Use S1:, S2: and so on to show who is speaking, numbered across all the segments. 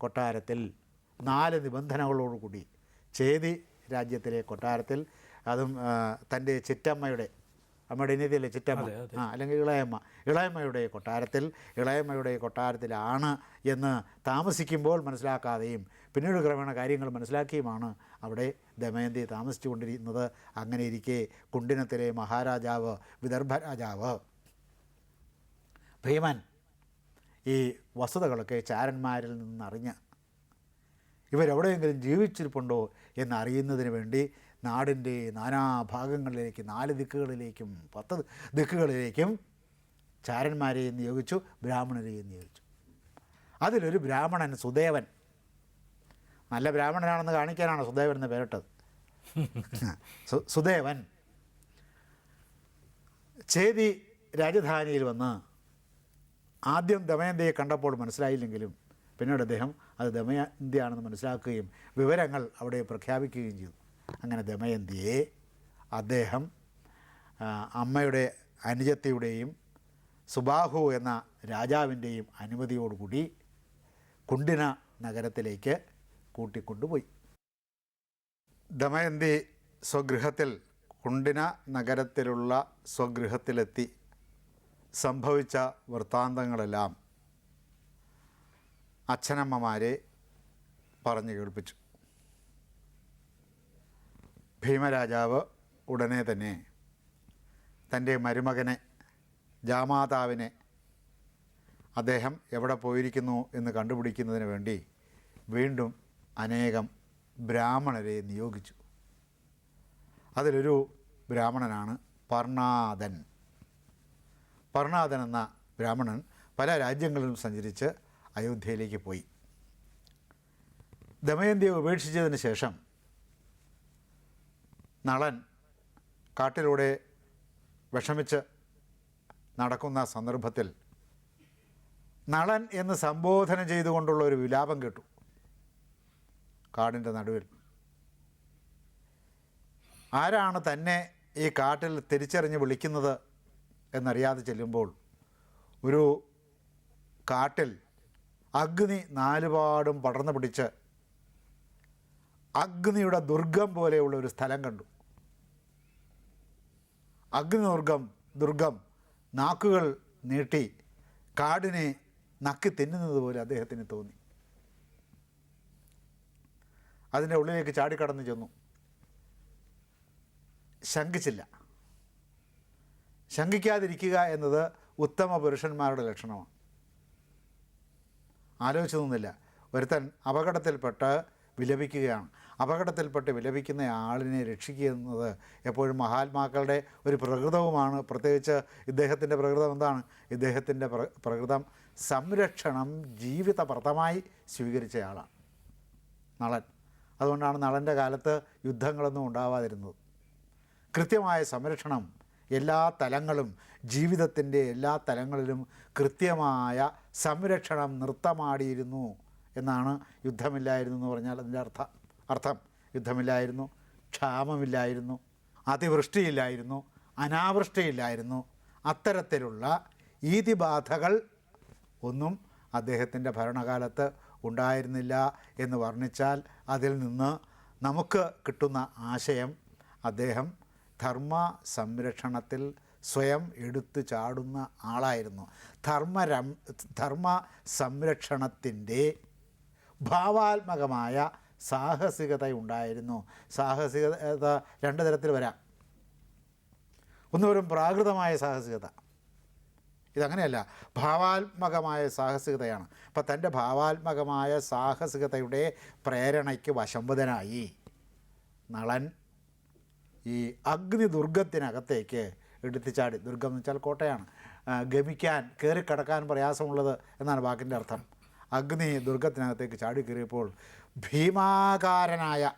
S1: കൊട്ടാരത്തിൽ നാല് നിബന്ധനകളോടുകൂടി ചേതി രാജ്യത്തിലെ കൊട്ടാരത്തിൽ അതും തന്റെ ചിറ്റമ്മയുടെ അമ്മയുടെ ഇനിയതിയല്ലേ ചിറ്റമ്മ. ആ അല്ലെങ്കിൽ ഇളയമ്മ. ഇളയമ്മയുടെ കൊട്ടാരത്തിൽ ഇളയമ്മയുടെ കൊട്ടാരത്തിലാണ് എന്ന് താമസിക്കുമ്പോൾ മനസ്സിലാക്കാതെയും പിന്നീട് ക്രമേണ കാര്യങ്ങൾ മനസ്സിലാക്കിയുമാണ് അവിടെ ദമയന്തി താമസിച്ചുകൊണ്ടിരുന്നത് അങ്ങനെ ഇരിക്കെ കുണ്ടിനത്തിലെ മഹാരാജാവ് വിദർഭരാജാവ് ഭീമൻ ഈ വസ്തുതകളൊക്കെ ചാരന്മാരിൽ നിന്നറിഞ്ഞ് ഇവരെവിടെയെങ്കിലും ജീവിച്ചിരിപ്പുണ്ടോ എന്നറിയുന്നതിന് വേണ്ടി നാടിന്റെ നാനാഭാഗങ്ങളിലേക്ക് നാല് ദിക്കുകളിലേക്കും പത്ത് ദിക്കുകളിലേക്കും ചാരന്മാരെ നിയോഗിച്ചു ബ്രാഹ്മണരെയും നിയോഗിച്ചു. അതിലൊരു ബ്രാഹ്മണൻ സുദേവൻ. നല്ല ബ്രാഹ്മണനാണെന്ന് കാണിക്കാനാണ് സുദേവൻ എന്ന് പേരിട്ടത്? സുദേവൻ. ചേതി രാജധാനിയിൽ വന്ന് ആദ്യം ദമയന്തിയെ കണ്ടപ്പോൾ മനസ്സിലായില്ലെങ്കിലും പിന്നീട് അദ്ദേഹം അത് ദമയന്തിയാണെന്ന് മനസ്സിലാക്കുകയും വിവരങ്ങൾ അവിടെ പ്രഖ്യാപിക്കുകയും ചെയ്തു. അങ്ങനെ ദമയന്തിയെ അദ്ദേഹം അമ്മയുടെ അനുജത്തിയുടെയും സുബാഹു എന്ന രാജാവിന്റെയും അനുമതിയോടുകൂടി കുണ്ടിന നഗരത്തിലേക്ക് കൂട്ടിക്കൊണ്ടുപോയി. ദമയന്തി സ്വഗൃഹത്തിൽ കുണ്ടിന നഗരത്തിലുള്ള സ്വഗൃഹത്തിലെത്തി. സംഭവിച്ച വൃത്താന്തങ്ങളെല്ലാം അച്ഛനമ്മമാരെ പറഞ്ഞു കേൾപ്പിച്ചു. ഭീമരാജാവ് ഉടനെ തന്നെ തന്റെ മരുമകനെ ജാമാതാവിനെ അദ്ദേഹം എവിടെ പോയിരിക്കുന്നു എന്ന് കണ്ടുപിടിക്കുന്നതിന് വേണ്ടി വീണ്ടും അനേകം ബ്രാഹ്മണരെ നിയോഗിച്ചു. അതിലൊരു ബ്രാഹ്മണനാണ് പർണാദൻ. പർണാദൻ എന്ന ബ്രാഹ്മണൻ പല രാജ്യങ്ങളിലും സഞ്ചരിച്ച് അയോധ്യയിലേക്ക് പോയി. ദമയന്തിയെ ഉപേക്ഷിച്ചതിന് ശേഷം നളൻ കാട്ടിലൂടെ വിഷമിച്ച് നടക്കുന്ന സന്ദർഭത്തിൽ നളൻ എന്ന് സംബോധന ചെയ്തുകൊണ്ടുള്ള ഒരു വിലാപം കേട്ടു. കാടിന്റെ നടുവിൽ. ആരാണ് തന്നെ ഈ കാട്ടിൽ തിരിച്ചറിഞ്ഞ് വിളിക്കുന്നത്? എന്നറിയാതെ ചെല്ലുമ്പോൾ ഒരു കാട്ടിൽ അഗ്നി നാലുപാടും പടർന്നു പിടിച്ച് അഗ്നിയുടെ ദുർഗം പോലെയുള്ള ഒരു സ്ഥലം കണ്ടു. അഗ്നിദുർഗം ദുർഗം നാക്കുകൾ നീട്ടി കാടിനെ നക്കി തിന്നുന്നത് പോലെ അദ്ദേഹത്തിന് തോന്നി. അതിന്റെ ഉള്ളിലേക്ക് ചാടിക്കടന്ന് ചെന്നു. ശങ്കിച്ചില്ല. ശങ്കിക്കാതിരിക്കുക എന്നത് ഉത്തമ പുരുഷന്മാരുടെ ലക്ഷണമാണ്. ആലോചിച്ചു നിന്നില്ല. ഒരുത്തൻ അപകടത്തിൽപ്പെട്ട് വിലപിക്കുകയാണ്. അപകടത്തിൽപ്പെട്ട് വിലപിക്കുന്ന ആളിനെ രക്ഷിക്കുക എന്നത് എപ്പോഴും മഹാത്മാക്കളുടെ ഒരു പ്രകൃതവുമാണ്. പ്രത്യേകിച്ച് ഇദ്ദേഹത്തിന്റെ പ്രകൃതം എന്താണ്? ഇദ്ദേഹത്തിന്റെ പ്ര- പ്രകൃതം സംരക്ഷണം ജീവിതപ്രദമായി സ്വീകരിച്ചയാളാണ് നളൻ അതുകൊണ്ടാണ് നളന്റെ കാലത്ത് യുദ്ധങ്ങളൊന്നും ഉണ്ടാവാതിരുന്നത്. കൃത്യമായ സംരക്ഷണം എല്ലാ തലങ്ങളും ജീവിതത്തിന്റെ എല്ലാ തലങ്ങളിലും കൃത്യമായ സംരക്ഷണം നൃത്തമാടിയിരുന്നു എന്നാണ് യുദ്ധമില്ലായിരുന്നു എന്ന് പറഞ്ഞാൽ അതിന്റെ അർത്ഥം. അർത്ഥം യുദ്ധമില്ലായിരുന്നു ക്ഷാമമില്ലായിരുന്നു അതിവൃഷ്ടിയില്ലായിരുന്നു അനാവൃഷ്ടിയില്ലായിരുന്നു. അത്തരത്തിലുള്ള ഈതിബാധകൾ ഒന്നും അദ്ദേഹത്തിന്റെ ഭരണകാലത്ത് ഉണ്ടായിരുന്നില്ല എന്ന് വർണിച്ചാൽ അതിൽ നിന്ന് നമുക്ക് കിട്ടുന്ന ആശയം അദ്ദേഹം ധർമ്മ സംരക്ഷണത്തിൽ സ്വയം എടുത്തു ചാടുന്ന ആളായിരുന്നു. ധർമ്മരം ധർമ്മ സംരക്ഷണത്തിന്റെ ഭാവാത്മകമായ സാഹസികത ഉണ്ടായിരുന്നു സാഹസികത രണ്ട് തരത്തിൽ വരാം. ഒന്ന് പ്രാകൃതമായ സാഹസികത. ഇതങ്ങനെയല്ല ഭാവാത്മകമായ സാഹസികതയാണ്. അപ്പം തന്റെ ഭാവാത്മകമായ സാഹസികതയുടെ പ്രേരണയ്ക്ക് വശംബുധനായി. നളൻ ഈ അഗ്നി ദുർഗത്തിനകത്തേക്ക് എടുത്തു ചാടി. ദുർഗം എന്ന് വെച്ചാൽ കോട്ടയാണ്. ഗമിക്കാൻ കയറി കടക്കാൻ പ്രയാസമുള്ളത് എന്നാണ് വാക്കിന്റെ അർത്ഥം. അഗ്നി ദുർഗത്തിനകത്തേക്ക് ചാടി കയറിയപ്പോൾ ഭീമാകാരനായ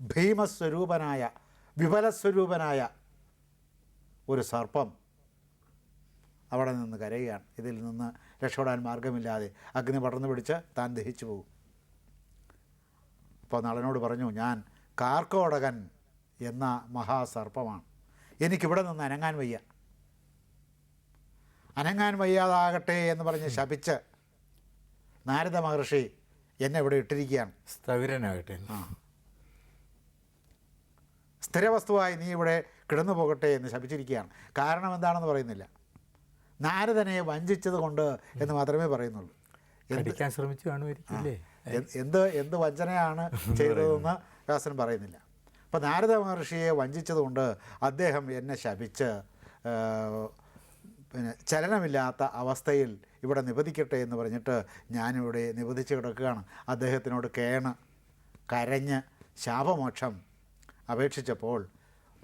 S1: ഭീമസ്വരൂപനായ വിഫലസ്വരൂപനായ ഒരു സർപ്പം അവിടെ നിന്ന് കരയുകയാണ്. ഇതിൽ നിന്ന് രക്ഷപ്പെടാൻ മാർഗമില്ലാതെ അഗ്നി പടർന്നു പിടിച്ച് താൻ ദഹിച്ചു പോകും. അപ്പോൾ നളനോട് പറഞ്ഞു ഞാൻ കാർക്കോടകൻ എന്ന മഹാസർപ്പമാണ്. എനിക്കിവിടെ നിന്ന് അനങ്ങാൻ വയ്യ. അനങ്ങാൻ വയ്യാതാകട്ടെ എന്ന് പറഞ്ഞ് ശപിച്ച് നാരദ മഹർഷി എന്നെ ഇവിടെ ഇട്ടിരിക്കുകയാണ്.
S2: സ്ഥവിരനാകട്ടെ.
S1: ആ. സ്ഥിരവസ്തുവായി നീ ഇവിടെ കിടന്നു പോകട്ടെ എന്ന് ശപിച്ചിരിക്കുകയാണ്. കാരണം എന്താണെന്ന് പറയുന്നില്ല. നാരദനെ വഞ്ചിച്ചത് കൊണ്ട് എന്ന് മാത്രമേ പറയുന്നുള്ളൂ.
S2: ശ്രമിച്ചു
S1: എന്ത് എന്ത് വഞ്ചനയാണ് ചെയ്തതെന്ന് വ്യാസൻ പറയുന്നില്ല. അപ്പം നാരദ മഹർഷിയെ വഞ്ചിച്ചതുകൊണ്ട് അദ്ദേഹം എന്നെ ശപിച്ച് പിന്നെ ചലനമില്ലാത്ത അവസ്ഥയിൽ ഇവിടെ നിബദിക്കട്ടെ എന്ന് പറഞ്ഞിട്ട് ഞാനിവിടെ നിബദിച്ച് കിടക്കുകയാണ്. അദ്ദേഹത്തിനോട് കേണ് കരഞ്ഞ് ശാപമോക്ഷം അപേക്ഷിച്ചപ്പോൾ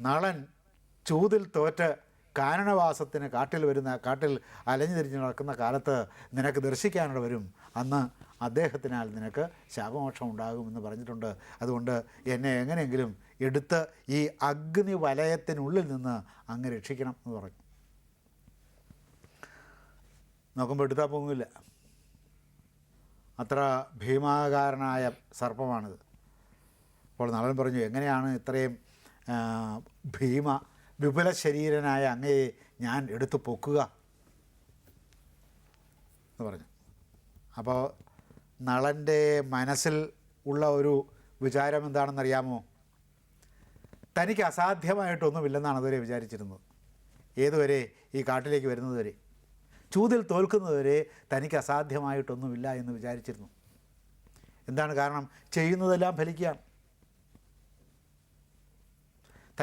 S1: നളൻ ചൂതിൽ തോറ്റ് കാനനവാസത്തിന് കാട്ടിൽ വരുന്ന കാട്ടിൽ അലഞ്ഞു തിരിഞ്ഞ് നടക്കുന്ന കാലത്ത് നിനക്ക് ദർശിക്കാനുള്ള വരും. അന്ന് അദ്ദേഹത്തിനാൽ നിനക്ക് ശാപമോക്ഷം ഉണ്ടാകുമെന്ന് പറഞ്ഞിട്ടുണ്ട്. അതുകൊണ്ട് എന്നെ എങ്ങനെയെങ്കിലും എടുത്ത് ഈ അഗ്നി വലയത്തിനുള്ളിൽ നിന്ന് അങ്ങ് രക്ഷിക്കണം എന്ന് പറഞ്ഞു. നോക്കുമ്പോൾ എടുത്താൽ പോകുന്നില്ല അത്ര ഭീമാകാരനായ സർപ്പമാണിത്. അപ്പോൾ നളൻ പറഞ്ഞു എങ്ങനെയാണ് ഇത്രയും ഭീമ വിപുല ശരീരനായ അങ്ങയെ ഞാൻ എടുത്തു പൊക്കുക? എന്ന് പറഞ്ഞു. അപ്പോൾ നളന്റെ മനസ്സിൽ ഉള്ള ഒരു വിചാരം എന്താണെന്നറിയാമോ? തനിക്ക് അസാധ്യമായിട്ടൊന്നുമില്ലെന്നാണ് അതുവരെ വിചാരിച്ചിരുന്നത്. ഏതുവരെ ഈ കാട്ടിലേക്ക് വരുന്നതുവരെ? ചൂതിൽ തോൽക്കുന്നതുവരെ തനിക്ക് അസാധ്യമായിട്ടൊന്നുമില്ല എന്ന് വിചാരിച്ചിരുന്നു. എന്താണ് കാരണം? ചെയ്യുന്നതെല്ലാം ഫലിക്കുകയാണ്.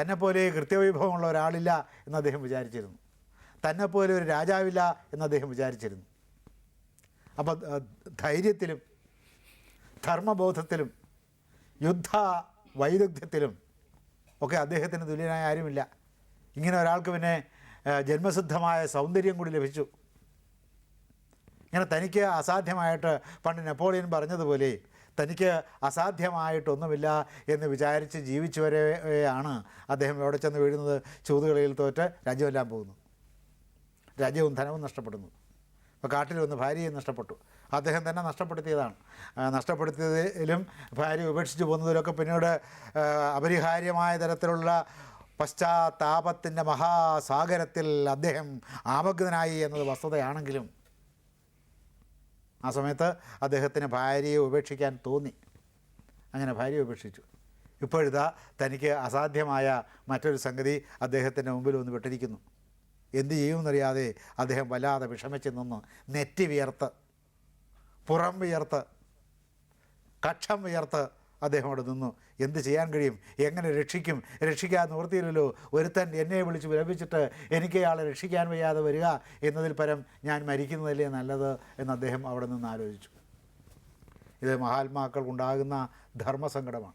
S1: തന്നെപ്പോലെ കൃത്യവൈഭവമുള്ള ഒരാളില്ല എന്ന് അദ്ദേഹം വിചാരിച്ചിരുന്നു. തന്നെപ്പോലെ ഒരു രാജാവില്ല എന്ന് അദ്ദേഹം വിചാരിച്ചിരുന്നു. അപ്പം ധൈര്യത്തിലും ധർമ്മബോധത്തിലും യുദ്ധ വൈദഗ്ധ്യത്തിലും ഒക്കെ അദ്ദേഹത്തിന് തുല്യനായ ആരുമില്ല. ഇങ്ങനെ ഒരാൾക്ക് പിന്നെ ജന്മസിദ്ധമായ സൗന്ദര്യം കൂടി ലഭിച്ചു. ഇങ്ങനെ തനിക്ക് അസാധ്യമായിട്ട് പണ്ട് നെപ്പോളിയൻ പറഞ്ഞതുപോലെ തനിക്ക് അസാധ്യമായിട്ടൊന്നുമില്ല എന്ന് വിചാരിച്ച് ജീവിച്ചു വരെയാണ് അദ്ദേഹം എവിടെ ചെന്ന് വീഴുന്നത്. ചൂതുകളിയിൽ തോറ്റ് രാജ്യമെല്ലാം പോകുന്നു. രാജ്യവും ധനവും നഷ്ടപ്പെടുന്നു. അപ്പോൾ കാട്ടിൽ വന്ന് ഭാര്യയെ നഷ്ടപ്പെട്ടു. അദ്ദേഹം തന്നെ നഷ്ടപ്പെടുത്തിയതാണ്. നഷ്ടപ്പെടുത്തിയതിലും ഭാര്യ ഉപേക്ഷിച്ച് പോകുന്നതിലൊക്കെ പിന്നീട് അപരിഹാര്യമായ തരത്തിലുള്ള പശ്ചാത്താപത്തിന്റെ മഹാസാഗരത്തിൽ അദ്ദേഹം ആമഗ്നനായി എന്നത് വസ്തുതയാണെങ്കിലും ആ സമയത്ത് അദ്ദേഹത്തിന് ഭാര്യയെ ഉപേക്ഷിക്കാൻ തോന്നി. അങ്ങനെ ഭാര്യയെ ഉപേക്ഷിച്ചു. ഇപ്പോഴിതാ തനിക്ക് അസാധ്യമായ മറ്റൊരു സംഗതി അദ്ദേഹത്തിന്റെ മുമ്പിൽ വന്ന് വിട്ടിരിക്കുന്നു എന്ത് ചെയ്യുമെന്നറിയാതെ അദ്ദേഹം വല്ലാതെ വിഷമിച്ച് നിന്ന് നെറ്റി വിയർത്ത് പുറം വിയർത്ത് കക്ഷം വിയർത്ത് അദ്ദേഹം അവിടെ നിന്നു. എന്ത് ചെയ്യാൻ കഴിയും? എങ്ങനെ രക്ഷിക്കും? രക്ഷിക്കാൻ നിവൃത്തിയില്ലല്ലോ. ഒരുത്തൻ എന്നെ വിളിച്ച് വിലപിച്ചിട്ട് എനിക്ക് അയാളെ രക്ഷിക്കാൻ വയ്യാതെ വരിക എന്നതിൽ പരം ഞാൻ മരിക്കുന്നതല്ലേ നല്ലത് എന്ന് അദ്ദേഹം അവിടെ നിന്ന് ആലോചിച്ചു. ഇത് മഹാത്മാക്കൾക്കുണ്ടാകുന്ന ധർമ്മസങ്കടമാണ്.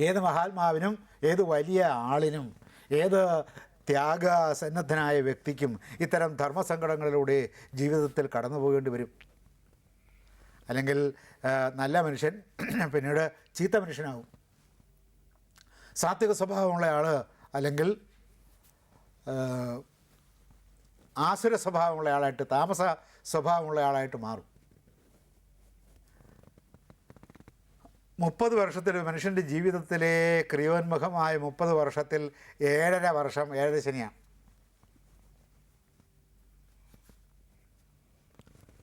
S1: ഏത് മഹാത്മാവിനും ഏത് വലിയ ആളിനും ഏത് ത്യാഗസന്നദ്ധനായ വ്യക്തിക്കും ഇത്തരം ധർമ്മസങ്കടങ്ങളിലൂടെ ജീവിതത്തിൽ കടന്നു പോകേണ്ടി വരും. അല്ലെങ്കിൽ നല്ല മനുഷ്യൻ പിന്നീട് ചീത്ത മനുഷ്യനാകും സാത്വിക സ്വഭാവമുള്ള ആൾ അല്ലെങ്കിൽ ആസുര സ്വഭാവമുള്ള ആളായിട്ട് താമസ സ്വഭാവമുള്ള ആളായിട്ട് മാറും. മുപ്പത് വർഷത്തിൽ മനുഷ്യന്റെ ജീവിതത്തിലെ ക്രിയോന്മുഖമായ മുപ്പത് വർഷത്തിൽ ഏഴര വർഷം ഏഴര ശനിയാണ്.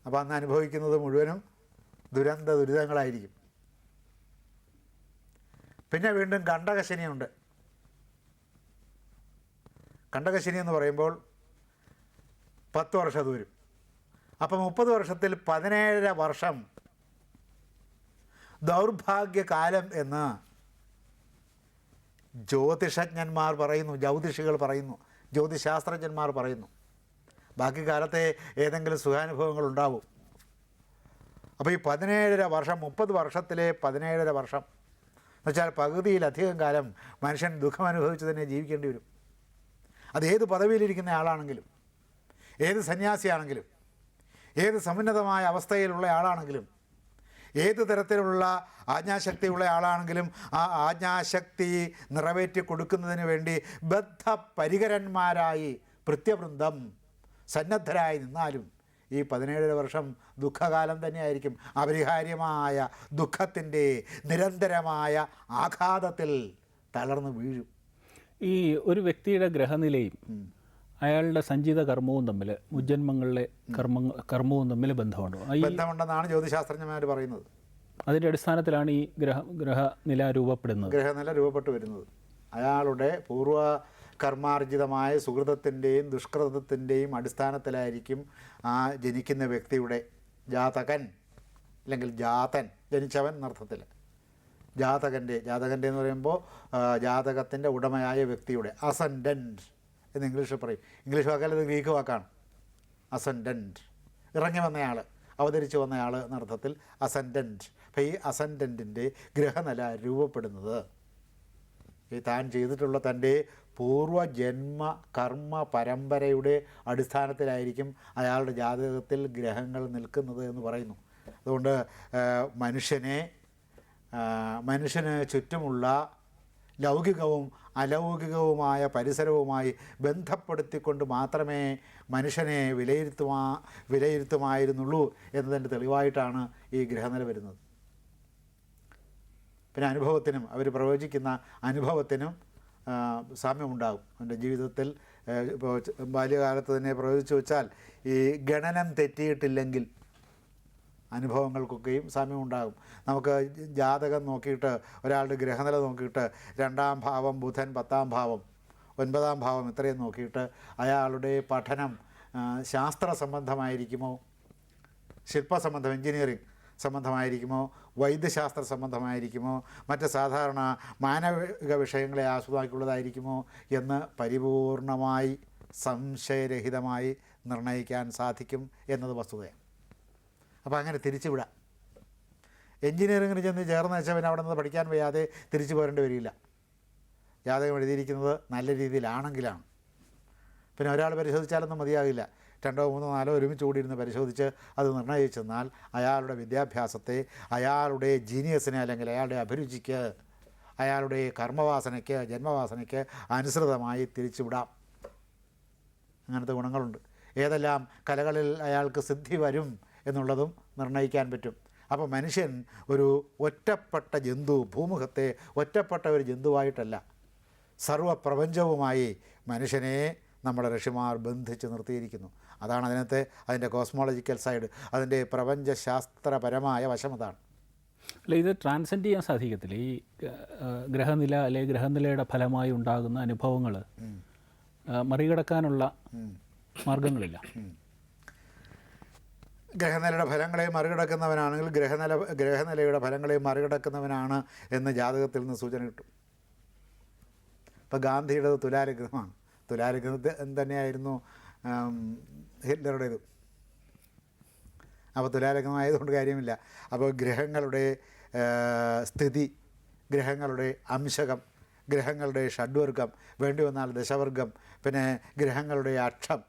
S1: അപ്പോൾ അന്ന് അനുഭവിക്കുന്നത് മുഴുവനും ദുരന്ത ദുരിതങ്ങളായിരിക്കും. പിന്നെ വീണ്ടും കണ്ടകശനിയുണ്ട് കണ്ടകശനി എന്ന് പറയുമ്പോൾ പത്ത് വർഷം ദൂരം അപ്പോൾ മുപ്പത് വർഷത്തിൽ പതിനേഴര വർഷം ദൗർഭാഗ്യകാലം എന്ന് ജ്യോതിഷജ്ഞന്മാർ പറയുന്നു ജ്യോതിഷികൾ പറയുന്നു ജ്യോതിശാസ്ത്രജ്ഞന്മാർ പറയുന്നു. ബാക്കി കാലത്തെ ഏതെങ്കിലും സുഖാനുഭവങ്ങൾ ഉണ്ടാവും. അപ്പോൾ ഈ പതിനേഴര വർഷം മുപ്പത് വർഷത്തിലെ പതിനേഴര വർഷം എന്നുവെച്ചാൽ പകുതിയിലധികം കാലം മനുഷ്യൻ ദുഃഖം അനുഭവിച്ച് തന്നെ ജീവിക്കേണ്ടി വരും. അത് ഏത് പദവിയിലിരിക്കുന്ന ആളാണെങ്കിലും ഏത് സന്യാസിയാണെങ്കിലും ഏത് സമുന്നതമായ അവസ്ഥയിലുള്ള ആളാണെങ്കിലും ഏത് തരത്തിലുള്ള ആജ്ഞാശക്തിയുള്ള ആളാണെങ്കിലും ആ ആജ്ഞാശക്തി നിറവേറ്റി കൊടുക്കുന്നതിന് വേണ്ടി ബദ്ധ പരികരന്മാരായി പ്രത്യവൃന്ദം സന്നദ്ധരായി നിന്നാലും ഈ പതിനേഴര വർഷം ദുഃഖകാലം തന്നെയായിരിക്കും അപരിഹാര്യമായ ദുഃഖത്തിന്റെ നിരന്തരമായ ആഘാതത്തിൽ തളർന്നു വീഴും.
S3: ഈ ഒരു വ്യക്തിയുടെ ഗ്രഹനിലയും അയാളുടെ സഞ്ചിത കർമ്മവും തമ്മിൽ മുജ്ജന്മങ്ങളിലെ കർമ്മ കർമ്മവും തമ്മിൽ ബന്ധമുണ്ടോ?
S1: ബന്ധമുണ്ടെന്നാണ് ജ്യോതിശാസ്ത്രജ്ഞന്മാർ പറയുന്നത്.
S3: അതിന്റെ അടിസ്ഥാനത്തിലാണ് ഈ ഗ്രഹ ഗ്രഹനില രൂപപ്പെടുന്നത്.
S1: ഗ്രഹനില രൂപപ്പെട്ടു വരുന്നത്. അയാളുടെ പൂർവ കർമാർജിതമായ സുഹൃതത്തിന്റെയും ദുഷ്കൃതത്തിന്റെയും അടിസ്ഥാനത്തിലായിരിക്കും ആ ജനിക്കുന്ന വ്യക്തിയുടെ ജാതകൻ അല്ലെങ്കിൽ ജാതൻ ജനിച്ചവൻ എന്നർത്ഥത്തിൽ ജാതകന്റെ ജാതകന്റെ എന്ന് പറയുമ്പോൾ ജാതകത്തിന്റെ ഉടമയായ വ്യക്തിയുടെ അസൻഡന്റ് എന്ന് ഇംഗ്ലീഷിൽ പറയും. ഇംഗ്ലീഷ് വാക്കാൽ ഇത് ഗ്രീക്ക് വാക്കാണ്. അസൻഡന്റ് ഇറങ്ങി വന്നയാൾ അവതരിച്ചു വന്നയാൾ എന്നർത്ഥത്തിൽ അസൻഡന്റ് അപ്പോൾ ഈ അസൻഡന്റിന്റെ ഗ്രഹനില രൂപപ്പെടുന്നത്. ഈ താൻ ചെയ്തിട്ടുള്ള തന്റെ പൂർവജന്മ കർമ്മ പരമ്പരയുടെ അടിസ്ഥാനത്തിലായിരിക്കും അയാളുടെ ജാതകത്തിൽ ഗ്രഹങ്ങൾ നിൽക്കുന്നത് എന്ന് പറയുന്നു. അതുകൊണ്ട് മനുഷ്യനെ മനുഷ്യന് ചുറ്റുമുള്ള ലൗകികവും അലൗകികവുമായ പരിസരവുമായി ബന്ധപ്പെടുത്തിക്കൊണ്ട് മാത്രമേ മനുഷ്യനെ വിലയിരുത്തുമാ വിലയിരുത്തുമായിരുന്നുള്ളൂ എന്നതിന്റെ തെളിവായിട്ടാണ് ഈ ഗ്രഹനില വരുന്നത്. പിന്നെ അനുഭവത്തിനും അവർ പ്രവചിക്കുന്ന അനുഭവത്തിനും സാമ്യമുണ്ടാകും. അവന്റെ ജീവിതത്തിൽ ഇപ്പോൾ ബാല്യകാലത്ത് തന്നെ പ്രവചിച്ചു വെച്ചാൽ ഈ ഗണനം തെറ്റിയിട്ടില്ലെങ്കിൽ അനുഭവങ്ങൾക്കൊക്കെയും സാമ്യമുണ്ടാകും. നമുക്ക് ജാതകം നോക്കിയിട്ട് ഒരാളുടെ ഗ്രഹനില നോക്കിയിട്ട് രണ്ടാം ഭാവം ബുധൻ പത്താം ഭാവം ഒൻപതാം ഭാവം ഇത്രയും നോക്കിയിട്ട് അയാളുടെ പഠനം ശാസ്ത്ര സംബന്ധമായിരിക്കുമോ? ശില്പസംബന്ധം എഞ്ചിനീയറിംഗ് സംബന്ധമായിരിക്കുമോ? വൈദ്യശാസ്ത്ര സംബന്ധമായിരിക്കുമോ? മറ്റ് സാധാരണ മാനവിക വിഷയങ്ങളെ ആസ്വദമാക്കിയുള്ളതായിരിക്കുമോ എന്ന് പരിപൂർണമായി സംശയരഹിതമായി നിർണയിക്കാൻ സാധിക്കും എന്നത് വസ്തുതയാണ്. അപ്പോൾ അങ്ങനെ തിരിച്ചു വിടാം എൻജിനീയറിങ്ങിന് ചെന്ന് ചേർന്ന് പിന്നെ അവിടെ നിന്ന് പഠിക്കാൻ വയ്യാതെ തിരിച്ചു പോരേണ്ടി വരില്ല. ജാതകം എഴുതിയിരിക്കുന്നത് നല്ല രീതിയിലാണെങ്കിലാണ്. പിന്നെ ഒരാൾ പരിശോധിച്ചാലൊന്നും മതിയാകില്ല. രണ്ടോ മൂന്നോ നാലോ ഒരുമിച്ച് കൂടിയിരുന്ന് പരിശോധിച്ച് അത് നിർണയിച്ചെന്നാൽ അയാളുടെ വിദ്യാഭ്യാസത്തെ അയാളുടെ ജീനിയസിനെ അല്ലെങ്കിൽ അയാളുടെ അഭിരുചിക്ക് അയാളുടെ കർമ്മവാസനയ്ക്ക് ജന്മവാസനയ്ക്ക് അനുസൃതമായി തിരിച്ചുവിടാം. അങ്ങനത്തെ ഗുണങ്ങളുണ്ട്. ഏതെല്ലാം കലകളിൽ അയാൾക്ക് സിദ്ധി വരും എന്നുള്ളതും നിർണയിക്കാൻ പറ്റും. അപ്പോൾ മനുഷ്യൻ ഒരു ഒറ്റപ്പെട്ട ജന്തു ഭൂമുഖത്തെ ഒറ്റപ്പെട്ട ഒരു ജന്തുവായിട്ടല്ല. സർവപ്രപഞ്ചവുമായി മനുഷ്യനെ നമ്മുടെ ഋഷിമാർ ബന്ധിച്ച് നിർത്തിയിരിക്കുന്നു. അതാണ് അതിനകത്തെ അതിന്റെ കോസ്മോളജിക്കൽ സൈഡ്. അതിന്റെ പ്രപഞ്ചശാസ്ത്രപരമായ വശം അതാണ്.
S3: അല്ല ഇത് ട്രാൻസെൻഡ് ചെയ്യാൻ സാധിക്കത്തില്ല. ഈ ഗ്രഹനില അല്ലെ ഗ്രഹനിലയുടെ ഫലമായി ഉണ്ടാകുന്ന അനുഭവങ്ങൾ മറികടക്കാനുള്ള മാർഗങ്ങളില്ല
S1: ഗ്രഹനിലയുടെ ഫലങ്ങളെ മറികടക്കുന്നവനാണെങ്കിൽ ഗ്രഹനില ഗ്രഹനിലയുടെ ഫലങ്ങളെ മറികടക്കുന്നവനാണ് എന്ന് ജാതകത്തിൽ നിന്ന് സൂചന കിട്ടും. ഇപ്പോൾ ഗാന്ധിയുടെ തുലാരഗ്രഹമാണ്. തുലാലഗ്രഹം തന്നെയായിരുന്നു ഹിറ്റ്ലറുടേത്. അപ്പോൾ തുലാരഗ്രഹമായതുകൊണ്ട് കാര്യമില്ല. അപ്പോൾ ഗ്രഹങ്ങളുടെ സ്ഥിതി ഗ്രഹങ്ങളുടെ അംശകം ഗ്രഹങ്ങളുടെ ഷഡ്വർഗം വേണ്ടി വന്നാൽ ദശവർഗം പിന്നെ ഗ്രഹങ്ങളുടെ അക്ഷം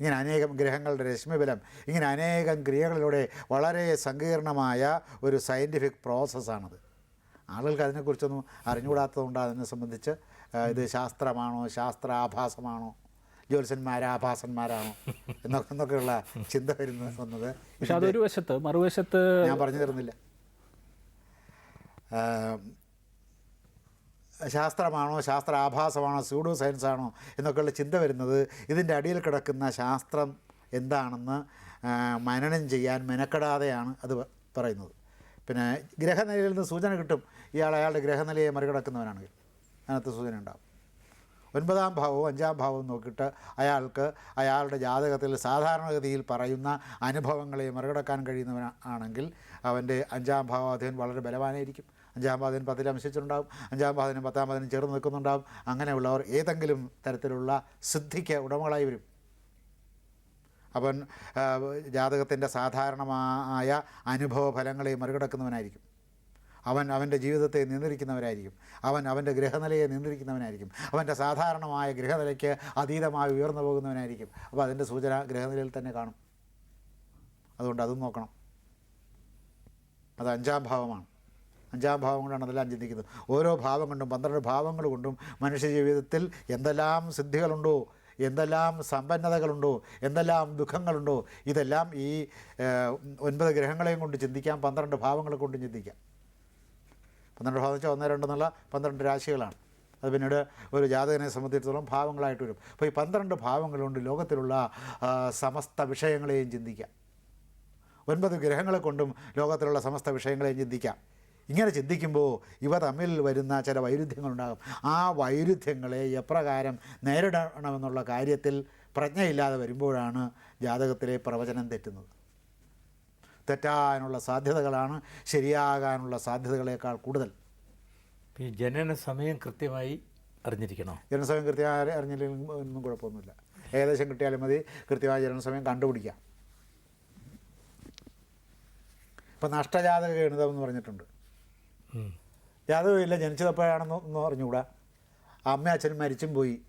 S1: ഇങ്ങനെ അനേകം ഗ്രഹങ്ങളുടെ രശ്മിബലം ഇങ്ങനെ അനേകം ക്രിയകളിലൂടെ വളരെ സങ്കീർണമായ ഒരു സയന്റിഫിക് പ്രോസസ്സാണത് ആളുകൾക്ക് അതിനെക്കുറിച്ചൊന്നും അറിഞ്ഞുകൂടാത്തതുകൊണ്ട് അതിനെ സംബന്ധിച്ച് ഇത് ശാസ്ത്രമാണോ ശാസ്ത്രാഭാസമാണോ ജ്യോത്സ്യന്മാരാഭാസന്മാരാണോ എന്നൊക്കെ എന്നൊക്കെയുള്ള ചിന്ത വരുന്നു വന്നത്
S3: പക്ഷെ അതൊരു വശത്ത് മറുവശത്ത്
S1: ഞാൻ പറഞ്ഞു തരുന്നില്ല. ശാസ്ത്രമാണോ ശാസ്ത്ര ആഭാസമാണോ സ്യൂഡോ സയൻസാണോ എന്നൊക്കെയുള്ള ചിന്ത വരുന്നത് ഇതിന്റെ അടിയിൽ കിടക്കുന്ന ശാസ്ത്രം എന്താണെന്ന് മനനം ചെയ്യാൻ മെനക്കെടാതെയാണ് അത് പറയുന്നത്. പിന്നെ ഗ്രഹനിലയിൽ നിന്ന് സൂചന കിട്ടും. ഇയാൾ അയാളുടെ ഗ്രഹനിലയെ മറികടക്കുന്നവനാണെങ്കിൽ അതിനകത്ത് സൂചന ഉണ്ടാകും ഒൻപതാം ഭാവവും അഞ്ചാം ഭാവവും നോക്കിയിട്ട് അയാൾക്ക് അയാളുടെ ജാതകത്തിൽ സാധാരണഗതിയിൽ പറയുന്ന അനുഭവങ്ങളെ മറികടക്കാൻ കഴിയുന്നവനാണെങ്കിൽ അവന്റെ അഞ്ചാം അദ്ദേഹം വളരെ ബലവാനായിരിക്കും. അഞ്ചാം പാതിന് പത്തിൽ അംശിച്ചിട്ടുണ്ടാകും അഞ്ചാം പാതിനും പത്താം പാതിനും ചേർന്ന് നിൽക്കുന്നുണ്ടാകും അങ്ങനെയുള്ളവർ ഏതെങ്കിലും തരത്തിലുള്ള സിദ്ധിക്ക് ഉടമകളായി വരും. അവൻ ജാതകത്തിന്റെ സാധാരണമായ അനുഭവ ഫലങ്ങളെ മറികടക്കുന്നവനായിരിക്കും. അവൻ അവന്റെ ജീവിതത്തെ നിയന്ത്രിക്കുന്നവരായിരിക്കും. അവൻ അവന്റെ ഗ്രഹനിലയെ നിയന്ത്രിക്കുന്നവനായിരിക്കും. അവന്റെ സാധാരണമായ ഗ്രഹനിലയ്ക്ക് അതീതമായി ഉയർന്നു പോകുന്നവനായിരിക്കും. അപ്പോൾ അതിന്റെ സൂചന ഗ്രഹനിലയിൽ തന്നെ കാണും. അതുകൊണ്ട് അതും നോക്കണം. അത് അഞ്ചാം ഭാവമാണ്. അഞ്ചാം ഭാവം കൊണ്ടാണ് അതെല്ലാം ചിന്തിക്കുന്നത്. ഓരോ ഭാവം കൊണ്ടും പന്ത്രണ്ട് ഭാവങ്ങൾ കൊണ്ടും മനുഷ്യ ജീവിതത്തിൽ എന്തെല്ലാം സിദ്ധികളുണ്ടോ എന്തെല്ലാം സമ്പന്നതകളുണ്ടോ എന്തെല്ലാം ദുഃഖങ്ങളുണ്ടോ ഇതെല്ലാം ഈ ഒൻപത് ഗ്രഹങ്ങളെയും കൊണ്ട് ചിന്തിക്കാം പന്ത്രണ്ട് ഭാവങ്ങളെ കൊണ്ടും ചിന്തിക്കാം. പന്ത്രണ്ട് ഭാവം വെച്ചാൽ ഒന്ന് രണ്ടെന്നുള്ള പന്ത്രണ്ട് രാശികളാണ്. അത് പിന്നീട് ഒരു ജാതകനെ സംബന്ധിച്ചിടത്തോളം ഭാവങ്ങളായിട്ട് വരും. അപ്പോൾ ഈ പന്ത്രണ്ട് ഭാവങ്ങളുണ്ട് ലോകത്തിലുള്ള സമസ്ത വിഷയങ്ങളെയും ചിന്തിക്കാം. ഒൻപത് ഗ്രഹങ്ങളെ കൊണ്ടും ലോകത്തിലുള്ള സമസ്ത വിഷയങ്ങളെയും ചിന്തിക്കാം. ഇങ്ങനെ ചിന്തിക്കുമ്പോൾ ഇവ തമ്മിൽ വരുന്ന ചില വൈരുദ്ധ്യങ്ങളുണ്ടാകും. ആ വൈരുദ്ധ്യങ്ങളെ എപ്രകാരം നേരിടണമെന്നുള്ള കാര്യത്തിൽ പ്രജ്ഞയില്ലാതെ വരുമ്പോഴാണ് ജാതകത്തിലെ പ്രവചനം തെറ്റുന്നത്. തെറ്റാനുള്ള സാധ്യതകളാണ് ശരിയാകാനുള്ള സാധ്യതകളേക്കാൾ കൂടുതൽ.
S2: ഈ ജനന സമയം കൃത്യമായി അറിഞ്ഞിരിക്കണോ?
S1: ജനനസമയം കൃത്യമായി അറിഞ്ഞില്ലെങ്കിൽ ഒന്നും കുഴപ്പമൊന്നുമില്ല. ഏകദേശം കിട്ടിയാലും മതി. കൃത്യമായ ജനനസമയം കണ്ടുപിടിക്കാം. ഇപ്പം നഷ്ടജാതക ഗണിതം എന്ന് പറഞ്ഞിട്ടുണ്ട്. ഇല്ല ജനിച്ചതപ്പോഴാണെന്ന് അറിഞ്ഞുകൂടാ. അമ്മ അച്ഛനും മരിച്ചും പോയി.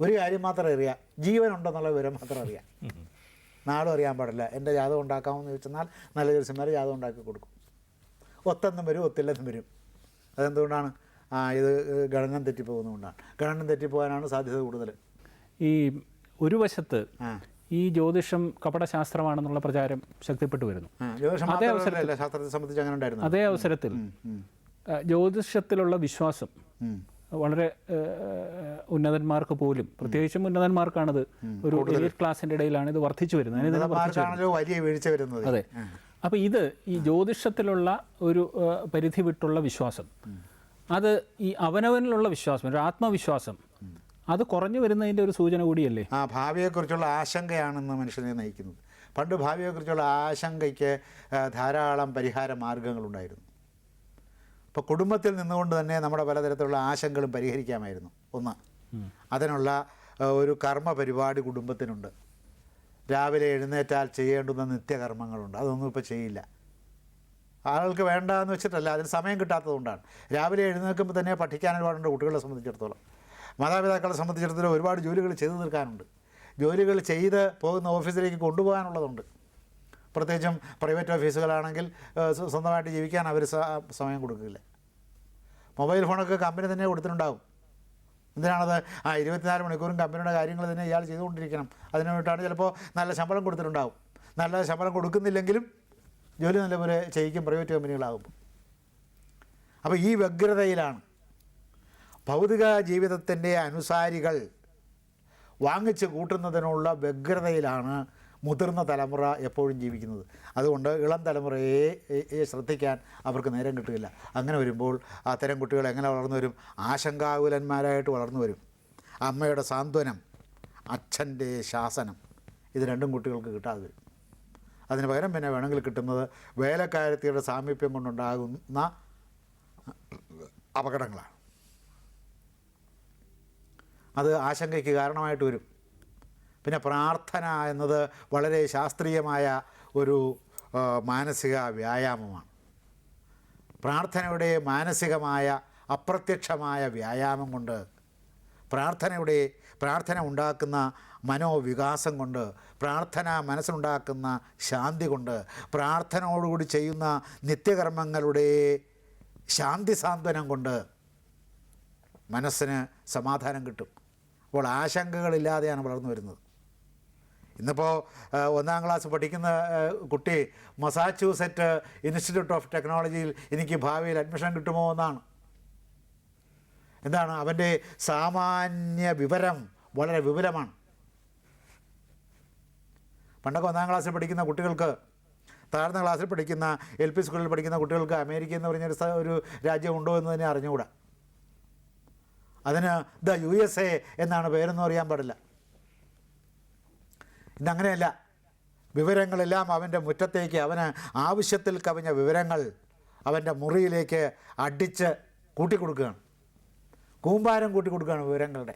S1: ഒരു കാര്യം മാത്രം അറിയാം. ജീവനുണ്ടെന്നുള്ള വിവരം മാത്രം അറിയാം. നാളും അറിയാൻ പാടില്ല. എന്റെ ജാതകം ഉണ്ടാക്കാമെന്ന് ചോദിച്ചെന്നാൽ നല്ല ജ്യോത്സ്യന്മാർ ജാതകം ഉണ്ടാക്കി കൊടുക്കും. ഒത്തെന്നും വരും ഒത്തില്ലെന്നും വരും. അതെന്തുകൊണ്ടാണ്? ആ ഇത് ഗണനം തെറ്റിപ്പോകുന്നതുകൊണ്ടാണ്. ഗണനം തെറ്റിപ്പോകാനാണ് സാധ്യത കൂടുതൽ.
S3: ഈ ഒരു വശത്ത് ഈ ജ്യോതിഷം കപടശാസ്ത്രമാണെന്നുള്ള പ്രചാരം ശക്തിപ്പെട്ടു വരുന്നു. അതേ
S1: അവസരത്തിൽ
S3: അതേ അവസരത്തിൽ ജ്യോതിഷത്തിലുള്ള വിശ്വാസം വളരെ ഉന്നതന്മാർക്ക് പോലും പ്രത്യേകിച്ചും ഉന്നതന്മാർക്കാണത് ഒരു എലീറ്റ് ക്ലാസിന്റെ ഇടയിലാണ് ഇത് വർദ്ധിച്ചു വരുന്നത്. അതെ. അപ്പൊ ഇത് ഈ ജ്യോതിഷത്തിലുള്ള ഒരു പരിധി വിട്ടുള്ള വിശ്വാസം. അത് ഈ അവനവനിലുള്ള വിശ്വാസം ഒരു ആത്മവിശ്വാസം അത് കുറഞ്ഞു വരുന്നതിന്റെ ഒരു സൂചന കൂടിയല്ലേ?
S1: ആ ഭാവിയെക്കുറിച്ചുള്ള ആശങ്കയാണെന്ന് മനുഷ്യനെ നയിക്കുന്നത്. പണ്ട് ഭാവിയെക്കുറിച്ചുള്ള ആശങ്കയ്ക്ക് ധാരാളം പരിഹാര മാർഗങ്ങളുണ്ടായിരുന്നു. ഇപ്പോൾ കുടുംബത്തിൽ നിന്നുകൊണ്ട് തന്നെ നമ്മുടെ പലതരത്തിലുള്ള ആശങ്കകളും പരിഹരിക്കാമായിരുന്നു. ഒന്ന് അതിനുള്ള ഒരു കർമ്മ പരിപാടി കുടുംബത്തിനുണ്ട്. രാവിലെ എഴുന്നേറ്റാൽ ചെയ്യേണ്ടുന്ന നിത്യകർമ്മങ്ങളുണ്ട്. അതൊന്നും ഇപ്പോൾ ചെയ്യില്ല. ആളുകൾക്ക് വേണ്ടാന്ന് വെച്ചിട്ടല്ല അതിന് സമയം കിട്ടാത്തതുകൊണ്ടാണ്. രാവിലെ എഴുന്നേൽക്കുമ്പോൾ തന്നെ പഠിക്കാൻ ഒരുപാടുണ്ട് കുട്ടികളെ സംബന്ധിച്ചിടത്തോളം. മാതാപിതാക്കളെ സംബന്ധിച്ചിടത്തോളം ഒരുപാട് ജോലികൾ ചെയ്തു തീർക്കാനുണ്ട്. ജോലികൾ ചെയ്ത് പോകുന്ന ഓഫീസിലേക്ക് കൊണ്ടുപോകാനുള്ളതുണ്ട്. പ്രത്യേകിച്ചും പ്രൈവറ്റ് ഓഫീസുകളാണെങ്കിൽ സ്വന്തമായിട്ട് ജീവിക്കാൻ അവർ സമയം കൊടുക്കില്ല. മൊബൈൽ ഫോണൊക്കെ കമ്പനി തന്നെ കൊടുത്തിട്ടുണ്ടാകും എന്തിനാണത്? ആ ഇരുപത്തിനാല് മണിക്കൂറും കമ്പനിയുടെ കാര്യങ്ങൾ തന്നെ ഇയാൾ ചെയ്തുകൊണ്ടിരിക്കണം. അതിനു വേണ്ടിയിട്ടാണ് ചിലപ്പോൾ നല്ല ശമ്പളം കൊടുത്തിട്ടുണ്ടാകും നല്ല ശമ്പളം കൊടുക്കുന്നില്ലെങ്കിലും ജോലി നല്ലപോലെ ചെയ്യിക്കും പ്രൈവറ്റ് കമ്പനികളാകുമ്പോൾ. അപ്പോൾ ഈ വ്യഗ്രതയിലാണ് ഭൗതിക ജീവിതത്തിന്റെ അനുസാരികൾ വാങ്ങിച്ച് കൂട്ടുന്നതിനുള്ള വ്യഗ്രതയിലാണ് മുതിർന്ന തലമുറ എപ്പോഴും ജീവിക്കുന്നത്. അതുകൊണ്ട് ഇളം തലമുറയെ ശ്രദ്ധിക്കാൻ അവർക്ക് നേരം കിട്ടുകയില്ല. അങ്ങനെ വരുമ്പോൾ അത്തരം കുട്ടികൾ എങ്ങനെ വളർന്നു വരും? ആശങ്കാകുലന്മാരായിട്ട് വളർന്നു വരും. അമ്മയുടെ സാന്ത്വനം അച്ഛന്റെ ശാസനം ഇത് രണ്ടും കുട്ടികൾക്ക് കിട്ടാതെ വരും. അതിന് പകരം പിന്നെ വേണമെങ്കിൽ കിട്ടുന്നത് വേലക്കാരത്തിയുടെ സാമീപ്യം കൊണ്ടുണ്ടാകുന്ന അപകടങ്ങളാണ്. അത് ആശങ്കയ്ക്ക് കാരണമായിട്ട് വരും. പിന്നെ പ്രാർത്ഥന എന്നത് വളരെ ശാസ്ത്രീയമായ ഒരു മാനസിക വ്യായാമമാണ്. പ്രാർത്ഥനയുടെ മാനസികമായ അപ്രത്യക്ഷമായ വ്യായാമം കൊണ്ട് പ്രാർത്ഥനയുടെ പ്രാർത്ഥന ഉണ്ടാക്കുന്ന മനോവികാസം കൊണ്ട് പ്രാർത്ഥന മനസ്സുണ്ടാക്കുന്ന ശാന്തി കൊണ്ട് പ്രാർത്ഥനയോടുകൂടി ചെയ്യുന്ന നിത്യകർമ്മങ്ങളുടെ ശാന്തി സാന്ത്വനം കൊണ്ട് മനസ്സിന് സമാധാനം കിട്ടും. അപ്പോൾ ആശങ്കകളില്ലാതെയാണ് വളർന്നു വരുന്നത്. ഇന്നിപ്പോൾ ഒന്നാം ക്ലാസ് പഠിക്കുന്ന കുട്ടി മൊസാച്യൂസെറ്റ് ഇൻസ്റ്റിറ്റ്യൂട്ട് ഓഫ് ടെക്നോളജിയിൽ എനിക്ക് ഭാവിയിൽ അഡ്മിഷൻ കിട്ടുമോ എന്നാണ്. എന്താണ് അവന്റെ സാമാന്യ വിവരം വളരെ വിപുലമാണ്. പണ്ടൊക്കെ ഒന്നാം ക്ലാസ്സിൽ പഠിക്കുന്ന കുട്ടികൾക്ക് താഴ്ന്ന ക്ലാസ്സിൽ പഠിക്കുന്ന എൽ പി സ്കൂളിൽ പഠിക്കുന്ന കുട്ടികൾക്ക് അമേരിക്ക എന്ന് പറഞ്ഞൊരു ഒരു രാജ്യം ഉണ്ടോ എന്ന് തന്നെ അറിഞ്ഞുകൂടാ. അതിന് ദ യു എസ് എ എന്നാണ് പേരെന്ന് അറിയാൻ പാടില്ല. ഇന്നങ്ങനെയല്ല വിവരങ്ങളെല്ലാം അവന്റെ മുറ്റത്തേക്ക് അവന് ആവശ്യത്തിൽ കവിഞ്ഞ വിവരങ്ങൾ അവന്റെ മുറിയിലേക്ക് അടിച്ച് കൂട്ടിക്കൊടുക്കുകയാണ്. കൂമ്പാരം കൂട്ടിക്കൊടുക്കുകയാണ് വിവരങ്ങളുടെ.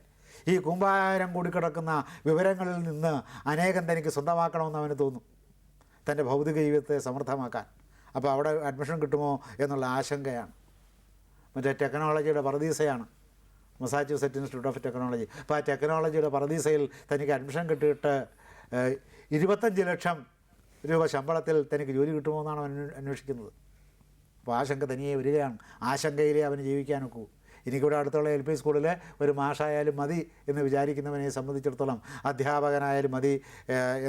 S1: ഈ കൂമ്പാരം കൂടിക്കിടക്കുന്ന വിവരങ്ങളിൽ നിന്ന് അനേകം തനിക്ക് സ്വന്തമാക്കണമെന്ന് അവന് തോന്നും. തന്റെ ഭൗതിക ജീവിതത്തെ സമർത്ഥമാക്കാൻ. അപ്പോൾ അവിടെ അഡ്മിഷൻ കിട്ടുമോ എന്നുള്ള ആശങ്കയാണ്. മറ്റേ ടെക്നോളജിയുടെ പറദീസയാണ് മൊസാച്യൂസെറ്റ് ഇൻസ്റ്റിറ്റ്യൂട്ട് ഓഫ് ടെക്നോളജി അപ്പോൾ ആ ടെക്നോളജിയുടെ പറദീസയിൽ തനിക്ക് അഡ്മിഷൻ കിട്ടിയിട്ട് ഇരുപത്തഞ്ച് ലക്ഷം രൂപ ശമ്പളത്തിൽ തനിക്ക് ജോലി കിട്ടുമോ എന്നാണ് അവൻ അന്വേഷിക്കുന്നത്. അപ്പോൾ ആശങ്ക തനിയെ വരികയാണ്. ആശങ്കയിലേ അവന് ജീവിക്കാനൊക്കൂ. എനിക്കിവിടെ അടുത്തുള്ള എൽ പി സ്കൂളിൽ ഒരു മാഷായാലും മതി എന്ന് വിചാരിക്കുന്നവനെ സംബന്ധിച്ചിടത്തോളം അധ്യാപകനായാലും മതി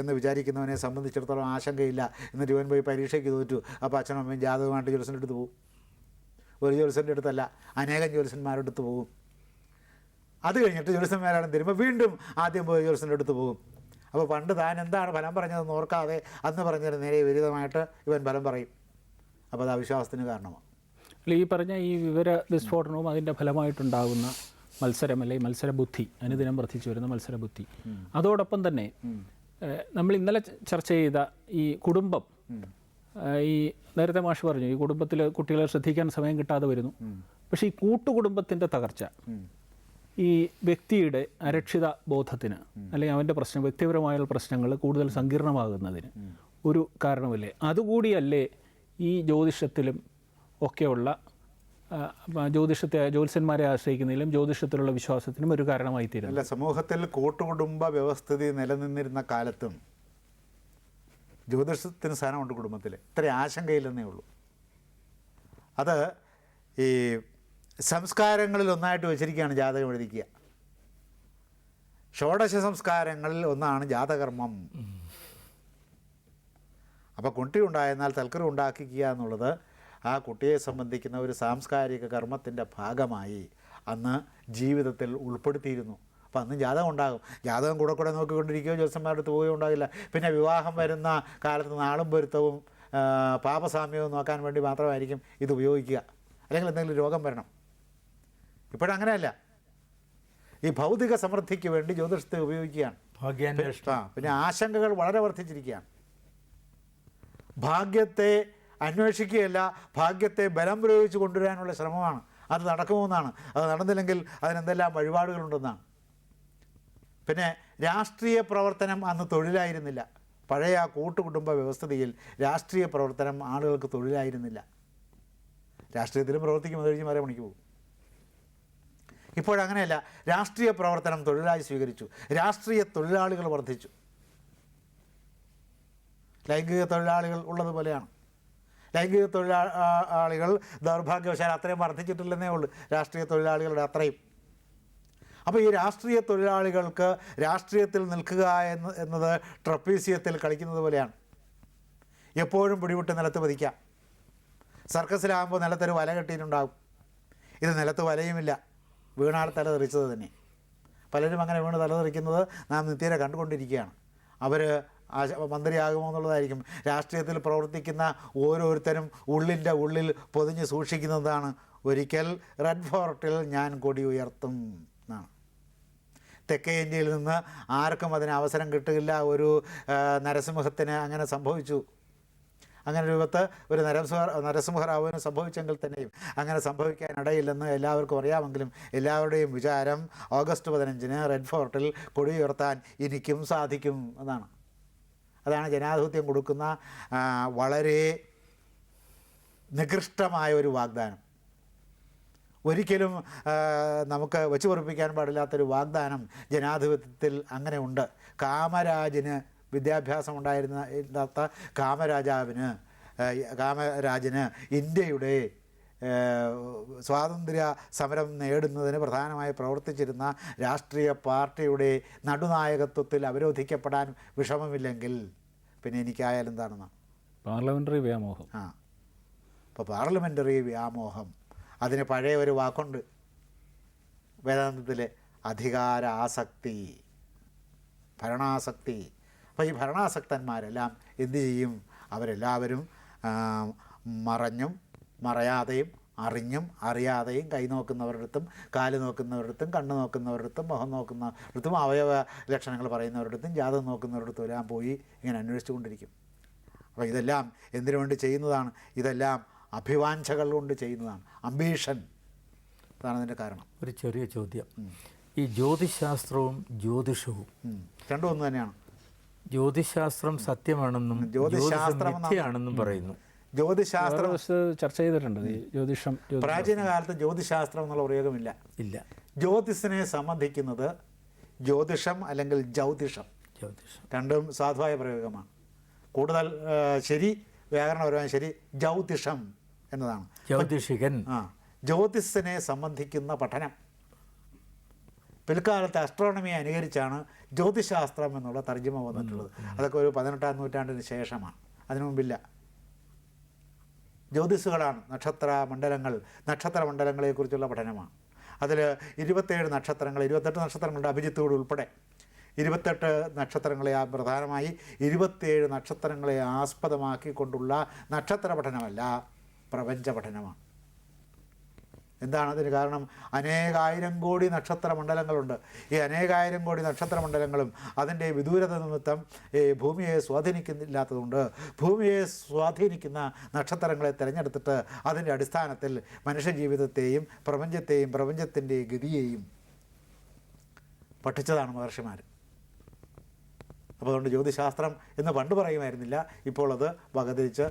S1: എന്ന് വിചാരിക്കുന്നവനെ സംബന്ധിച്ചിടത്തോളം ആശങ്കയില്ല എന്നിട്ട് ഇവൻ പോയി പരീക്ഷയ്ക്ക് തോറ്റു. അപ്പോൾ അച്ഛനും അമ്മയും ജാതകമായിട്ട് ജോലിസിന്റെ അടുത്ത് പോകും ഒരു ജോലിസിന്റെ അടുത്തല്ല അനേകം ജോലിസന്മാരുടെ അടുത്ത് പോകും അത് കഴിഞ്ഞിട്ട് ജ്യോത്സ്യന്മാരാണ് തരുമ്പോൾ വീണ്ടും ആദ്യം പോയി ജോലിസന്റെ അടുത്ത് പോകും. അപ്പോൾ പണ്ട് താൻ എന്താണ് ഫലം പറഞ്ഞതെന്ന് ഓർക്കാതെ അന്ന് പറഞ്ഞതിന് നേരെ വിരുദ്ധമായിട്ട് ഇവൻ ഫലം പറയും. അപ്പോൾ അത് അവിശ്വാസത്തിന് കാരണമാണ്
S3: അല്ല ഈ പറഞ്ഞ ഈ വിവര വിസ്ഫോടനവും അതിന്റെ ഫലമായിട്ടുണ്ടാകുന്ന മത്സരം അല്ലെങ്കിൽ മത്സരബുദ്ധി അനുദിനം വർദ്ധിച്ചു വരുന്ന മത്സരബുദ്ധി. അതോടൊപ്പം തന്നെ നമ്മൾ ഇന്നലെ ചർച്ച ചെയ്ത ഈ കുടുംബം ഈ നേരത്തെ മാഷ് പറഞ്ഞു ഈ കുടുംബത്തിൽ കുട്ടികളെ ശ്രദ്ധിക്കാൻ സമയം കിട്ടാതെ വരുന്നു. പക്ഷേ ഈ കൂട്ടുകുടുംബത്തിന്റെ തകർച്ച ഈ വ്യക്തിയുടെ അരക്ഷിത ബോധത്തിന് അല്ലെങ്കിൽ അവന്റെ പ്രശ്നം വ്യക്തിപരമായുള്ള പ്രശ്നങ്ങൾ കൂടുതൽ സങ്കീർണമാകുന്നതിന് ഒരു കാരണമല്ലേ? അതുകൂടിയല്ലേ ഈ ജ്യോതിഷത്തിലും ഒക്കെയുള്ള ജ്യോതിഷത്തെ ജ്യോത്സ്യന്മാരെ ആശ്രയിക്കുന്നതിലും ജ്യോതിഷത്തിലുള്ള വിശ്വാസത്തിനും ഒരു കാരണമായി തീരും
S1: അല്ല സമൂഹത്തിൽ കൂട്ടുകുടുംബ വ്യവസ്ഥിതി നിലനിന്നിരുന്ന കാലത്തും ജ്യോതിഷത്തിന് സ്ഥാനമുണ്ട് കുടുംബത്തിൽ ഇത്ര ആശങ്കയില്ലെന്നേ ഉള്ളൂ. അത് ഈ സംസ്കാരങ്ങളിൽ ഒന്നായിട്ട് വെച്ചിരിക്കുകയാണ് ജാതകം എഴുതിക്കുക. ഷോഡശ സംസ്കാരങ്ങളിൽ ഒന്നാണ് ജാതകർമ്മം. അപ്പോൾ കുട്ടി ഉണ്ടായെന്നാൽ തൽക്കരം ഉണ്ടാക്കിക്കുക എന്നുള്ളത് ആ കുട്ടിയെ സംബന്ധിക്കുന്ന ഒരു സാംസ്കാരിക കർമ്മത്തിന്റെ ഭാഗമായി അന്ന് ജീവിതത്തിൽ ഉൾപ്പെടുത്തിയിരുന്നു. അപ്പം അന്ന് ജാതകം ഉണ്ടാകും. ജാതകം കൂടെ കൂടെ നോക്കിക്കൊണ്ടിരിക്കുകയോ ജ്യോത്സ്യന്മാരുടെ അടുത്ത് പോവുകയോ ഉണ്ടാകില്ല. പിന്നെ വിവാഹം വരുന്ന കാലത്ത് നാളും പൊരുത്തവും പാപസാമ്യവും നോക്കാൻ വേണ്ടി മാത്രമായിരിക്കും ഇത് ഉപയോഗിക്കുക. അല്ലെങ്കിൽ എന്തെങ്കിലും രോഗം വരണം. ഇപ്പോഴങ്ങനെയല്ല ഈ ഭൗതിക സമൃദ്ധിക്ക് വേണ്ടി ജ്യോതിഷത്തെ ഉപയോഗിക്കുകയാണ്. ആ പിന്നെ ആശങ്കകൾ വളരെ വർദ്ധിച്ചിരിക്കുകയാണ്. ഭാഗ്യത്തെ അന്വേഷിക്കുകയല്ല ഭാഗ്യത്തെ ബലം പ്രയോഗിച്ച് കൊണ്ടുവരാനുള്ള ശ്രമമാണ്. അത് നടക്കുമെന്നാണ്. അത് നടന്നില്ലെങ്കിൽ അതിനെന്തെല്ലാം വഴിപാടുകളുണ്ടെന്നാണ്. പിന്നെ രാഷ്ട്രീയ പ്രവർത്തനം അന്ന് തൊഴിലായിരുന്നില്ല. പഴയ ആ കൂട്ടുകുടുംബ വ്യവസ്ഥിതിയിൽ രാഷ്ട്രീയ പ്രവർത്തനം ആളുകൾക്ക് തൊഴിലായിരുന്നില്ല. രാഷ്ട്രീയത്തിലും പ്രവർത്തിക്കും അത് കഴിഞ്ഞ് മറേ മണിക്ക് പോകും. ഇപ്പോഴങ്ങനെയല്ല രാഷ്ട്രീയ പ്രവർത്തനം തൊഴിലായി സ്വീകരിച്ചു രാഷ്ട്രീയ തൊഴിലാളികൾ വർദ്ധിച്ചു. ലൈംഗിക തൊഴിലാളികൾ ഉള്ളതുപോലെയാണ് ലൈംഗിക തൊഴിലാളികൾ ദൗർഭാഗ്യവശാൽ അത്രയും വർദ്ധിച്ചിട്ടില്ലെന്നേ ഉള്ളൂ രാഷ്ട്രീയ തൊഴിലാളികളുടെ അത്രയും. അപ്പോൾ ഈ രാഷ്ട്രീയ തൊഴിലാളികൾക്ക് രാഷ്ട്രീയത്തിൽ നിൽക്കുക എന്ന് എന്നത് ട്രപ്പീസിയത്തിൽ കളിക്കുന്നത് പോലെയാണ്. എപ്പോഴും പിടിവിട്ട് നിലത്ത് പതിക്കാം. സർക്കസിലാകുമ്പോൾ നിലത്തൊരു വല കെട്ടിയിട്ടുണ്ടാകും. ഇത് നിലത്ത് വലയുമില്ല. വീണാൽ തലതെറിച്ചത് തന്നെ. പലരും അങ്ങനെ വീണ് തലതെറിക്കുന്നത് നാം നിത്യേനെ കണ്ടുകൊണ്ടിരിക്കുകയാണ്. അവർ മന്ത്രിയാകുമോ എന്നുള്ളതായിരിക്കും. രാഷ്ട്രീയത്തിൽ പ്രവർത്തിക്കുന്ന ഓരോരുത്തരും ഉള്ളിന്റെ ഉള്ളിൽ പൊതിഞ്ഞ് സൂക്ഷിക്കുന്നതാണ്. ഒരിക്കൽ റെഡ് ഫോർട്ടിൽ ഞാൻ കൊടി ഉയർത്തും എന്നാണ്. തെക്കേ ഇന്ത്യയിൽ നിന്ന് ആർക്കും അതിന് അവസരം കിട്ടുകയില്ല. ഒരു നരസിംഹത്തിന് അങ്ങനെ സംഭവിച്ചു. അങ്ങനെ രൂപത്ത് ഒരു നരസിംഹ നരസിംഹറാവുവിന് സംഭവിച്ചെങ്കിൽ തന്നെയും അങ്ങനെ സംഭവിക്കാനിടയില്ലെന്ന് എല്ലാവർക്കും അറിയാമെങ്കിലും എല്ലാവരുടെയും വിചാരം ഓഗസ്റ്റ് പതിനഞ്ചിന് റെഡ് ഫോർട്ടിൽ കൊടിയുയർത്താൻ എനിക്കും സാധിക്കും എന്നാണ്. അതാണ് ജനാധിപത്യം കൊടുക്കുന്ന വളരെ നികൃഷ്ടമായ ഒരു വാഗ്ദാനം. ഒരിക്കലും നമുക്ക് വെച്ച് പൊറിപ്പിക്കാൻ പാടില്ലാത്തൊരു വാഗ്ദാനം ജനാധിപത്യത്തിൽ അങ്ങനെ ഉണ്ട്. കാമരാജിന് വിദ്യാഭ്യാസം ഉണ്ടായിരുന്ന ഇല്ലാത്ത കാമരാജാവിന് കാമരാജന് ഇന്ത്യയുടെ സ്വാതന്ത്ര്യ സമരം നേടുന്നതിന് പ്രധാനമായി പ്രവർത്തിച്ചിരുന്ന രാഷ്ട്രീയ പാർട്ടിയുടെ നടുനായകത്വത്തിൽ അവരോധിക്കപ്പെടാൻ വിഷമമില്ലെങ്കിൽ പിന്നെ എനിക്കായാലും എന്താണെന്ന്?
S3: പാർലമെന്ററി വ്യാമോഹം.
S1: ആ. അപ്പോൾ പാർലമെന്ററി വ്യാമോഹം. അതിന് പഴയ ഒരു വാക്കുണ്ട്. വേദാന്തത്തിലെ അധികാര ആസക്തി ഭരണാസക്തി. അപ്പോൾ ഈ ഭരണാസക്തന്മാരെല്ലാം എന്തു ചെയ്യും? അവരെല്ലാവരും മറഞ്ഞും മറയാതെയും അറിഞ്ഞും അറിയാതെയും കൈ നോക്കുന്നവരുടെ അടുത്തും കാൽ നോക്കുന്നവരുടെ അടുത്തും കണ്ണ് നോക്കുന്നവരുടെ അടുത്തും മുഖം നോക്കുന്നവരടുത്തും അവയവ ലക്ഷണങ്ങൾ പറയുന്നവരുടെ അടുത്തും ജാതകം നോക്കുന്നവരുടെ അടുത്തും എല്ലാം പോയി ഇങ്ങനെ അന്വേഷിച്ചുകൊണ്ടിരിക്കും. അപ്പോൾ ഇതെല്ലാം എന്തിനു വേണ്ടി ചെയ്യുന്നതാണ്? ഇതെല്ലാം അഭിവാഞ്ചകൾ കൊണ്ട് ചെയ്യുന്നതാണ്. അംബീഷൻ. അതാണ് അതിന്റെ കാരണം.
S2: ഒരു ചെറിയ ചോദ്യം. ഈ ജ്യോതിശാസ്ത്രവും ജ്യോതിഷവും.
S1: രണ്ടും ഒന്ന് തന്നെയാണ്.
S2: ജ്യോതിശാസ്ത്രം സത്യമാണെന്നും
S1: ജ്യോതിശാസ്ത്രം
S2: മിഥ്യയാണെന്നും പറയുന്നു.
S1: ജ്യോതിശാസ്ത്രം
S3: ചർച്ച ചെയ്തിട്ടുണ്ട് ജ്യോതിഷം ജ്യോതി
S1: പ്രാചീന കാലത്ത് ജ്യോതിശാസ്ത്രം എന്നുള്ള പ്രയോഗമില്ല.
S2: ഇല്ല.
S1: ജ്യോതിസിനെ സംബന്ധിക്കുന്നത് ജ്യോതിഷം അല്ലെങ്കിൽ ജ്യോതിഷം
S2: ജ്യോതിഷം.
S1: രണ്ടും സാധുവായ പ്രയോഗമാണ്. കൂടുതൽ ശരി വ്യാകരണപരമായ ശരി ജ്യോതിഷം എന്നതാണ്.
S2: ജ്യോതിഷികൻ.
S1: ആ ജ്യോതിസിനെ സംബന്ധിക്കുന്ന പഠനം. പിൽക്കാലത്ത് അസ്ട്രോണമിയെ അനുകരിച്ചാണ് ജ്യോതിശാസ്ത്രം എന്നുള്ള തർജമ വന്നിട്ടുള്ളത്. അതൊക്കെ ഒരു പതിനെട്ടാം നൂറ്റാണ്ടിന് ശേഷമാണ്. അതിനു മുമ്പില്ല. ജ്യോതിസുകളാണ് നക്ഷത്ര മണ്ഡലങ്ങൾ നക്ഷത്ര മണ്ഡലങ്ങളെക്കുറിച്ചുള്ള പഠനമാണ്. അതിൽ ഇരുപത്തേഴ് നക്ഷത്രങ്ങൾ ഇരുപത്തെട്ട് നക്ഷത്രങ്ങളുടെ അഭിജിത്തോട് ഉൾപ്പെടെ ഇരുപത്തെട്ട് നക്ഷത്രങ്ങളെ പ്രധാനമായി ഇരുപത്തേഴ് നക്ഷത്രങ്ങളെ ആസ്പദമാക്കിക്കൊണ്ടുള്ള നക്ഷത്ര പഠനമല്ല പ്രപഞ്ച പഠനമാണ്. എന്താണ് അതിന് കാരണം? അനേകായിരം കോടി നക്ഷത്ര മണ്ഡലങ്ങളുണ്ട് ഈ അനേകായിരം കോടി നക്ഷത്ര മണ്ഡലങ്ങളും അതിന്റെ വിദൂരത നിമിത്തം ഈ ഭൂമിയെ സ്വാധീനിക്കുന്നില്ലാത്തതുകൊണ്ട് ഭൂമിയെ സ്വാധീനിക്കുന്ന നക്ഷത്രങ്ങളെ തിരഞ്ഞെടുത്തിട്ട് അതിന്റെ അടിസ്ഥാനത്തിൽ മനുഷ്യജീവിതത്തെയും പ്രപഞ്ചത്തെയും പ്രപഞ്ചത്തിന്റെ ഗതിയെയും പഠിച്ചതാണ് മഹർഷിമാർ അപ്പോൾ അതുകൊണ്ട് ജ്യോതിശാസ്ത്രം എന്ന് പണ്ട് പറയുമായിരുന്നില്ല. ഇപ്പോൾ അത് വകതിരിച്ച്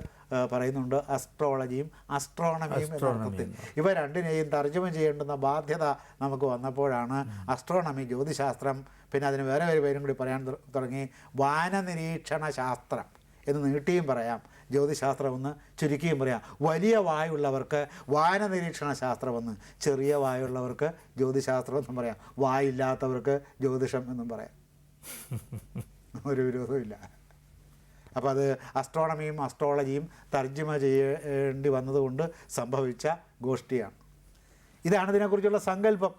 S1: പറയുന്നുണ്ട് അസ്ട്രോളജിയും അസ്ട്രോണമിയും എന്ന അർത്ഥത്തിൽ. ഇവ രണ്ടിനെയും തർജമ ചെയ്യേണ്ടുന്ന ബാധ്യത നമുക്ക് വന്നപ്പോഴാണ് അസ്ട്രോണമി ജ്യോതിശാസ്ത്രം പിന്നെ അതിന് വേറെ ഒരു പേരും കൂടി പറയാൻ തുടങ്ങി വാനനിരീക്ഷണ ശാസ്ത്രം എന്ന് നീട്ടിയും പറയാം. ജ്യോതിശാസ്ത്രമെന്ന് ചുരുക്കിയും പറയാം. വലിയ വായുള്ളവർക്ക് ശാസ്ത്രം ശാസ്ത്രമെന്ന് ചെറിയ വായുള്ളവർക്ക് ജ്യോതിശാസ്ത്രം എന്നും പറയാം. വായില്ലാത്തവർക്ക് ജ്യോതിഷം എന്നും പറയാം. ഒരു വിരോധമില്ല അപ്പോൾ അത് അസ്ട്രോണമിയും അസ്ട്രോളജിയും തർജമ ചെയ്യേണ്ടി വന്നതുകൊണ്ട് സംഭവിച്ച ഗോഷ്ഠിയാണ് ഇതാണ് ഇതിനെക്കുറിച്ചുള്ള സങ്കല്പം.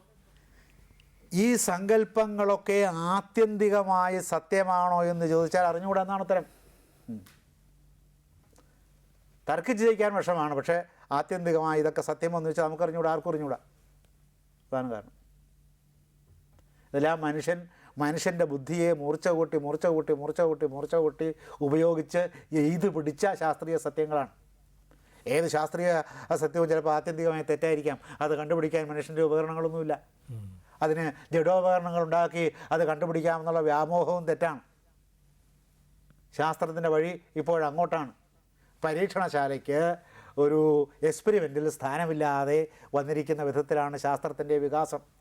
S1: ഈ സങ്കല്പങ്ങളൊക്കെ ആത്യന്തികമായ സത്യമാണോ എന്ന് ചോദിച്ചാൽ അറിഞ്ഞുകൂടാ എന്നാണ് ഉത്തരം. തർക്കിച്ച് ജയിക്കാൻ വിഷമാണ് പക്ഷേ ആത്യന്തികമായി ഇതൊക്കെ സത്യമെന്ന് വെച്ചാൽ നമുക്ക് അറിഞ്ഞുകൂടാ ആർക്കും അറിഞ്ഞുകൂടാ. അതാണ് കാരണം. ഇതെല്ലാം മനുഷ്യൻ മനുഷ്യന്റെ ബുദ്ധിയെ മൂർച്ച കൂട്ടി മൂർച്ച കൂട്ടി മൂർച്ച കൂട്ടി മൂർച്ച കൂട്ടി ഉപയോഗിച്ച് എയ്ത് പിടിച്ച ശാസ്ത്രീയ സത്യങ്ങളാണ്. ഏത് ശാസ്ത്രീയ സത്യവും ചിലപ്പോൾ ആത്യന്തികമായി തെറ്റായിരിക്കാം. അത് കണ്ടുപിടിക്കാൻ മനുഷ്യന്റെ ഉപകരണങ്ങളൊന്നുമില്ല. അതിന് ജഡോപകരണങ്ങൾ ഉണ്ടാക്കി അത് കണ്ടുപിടിക്കാമെന്നുള്ള വ്യാമോഹവും തെറ്റാണ്. ശാസ്ത്രത്തിന്റെ വഴി ഇപ്പോഴങ്ങോട്ടാണ്. പരീക്ഷണശാലയ്ക്ക് ഒരു എക്സ്പെരിമെന്റിൽ സ്ഥാനമില്ലാതെ വന്നിരിക്കുന്ന വിധത്തിലാണ് ശാസ്ത്രത്തിന്റെ വികാസം.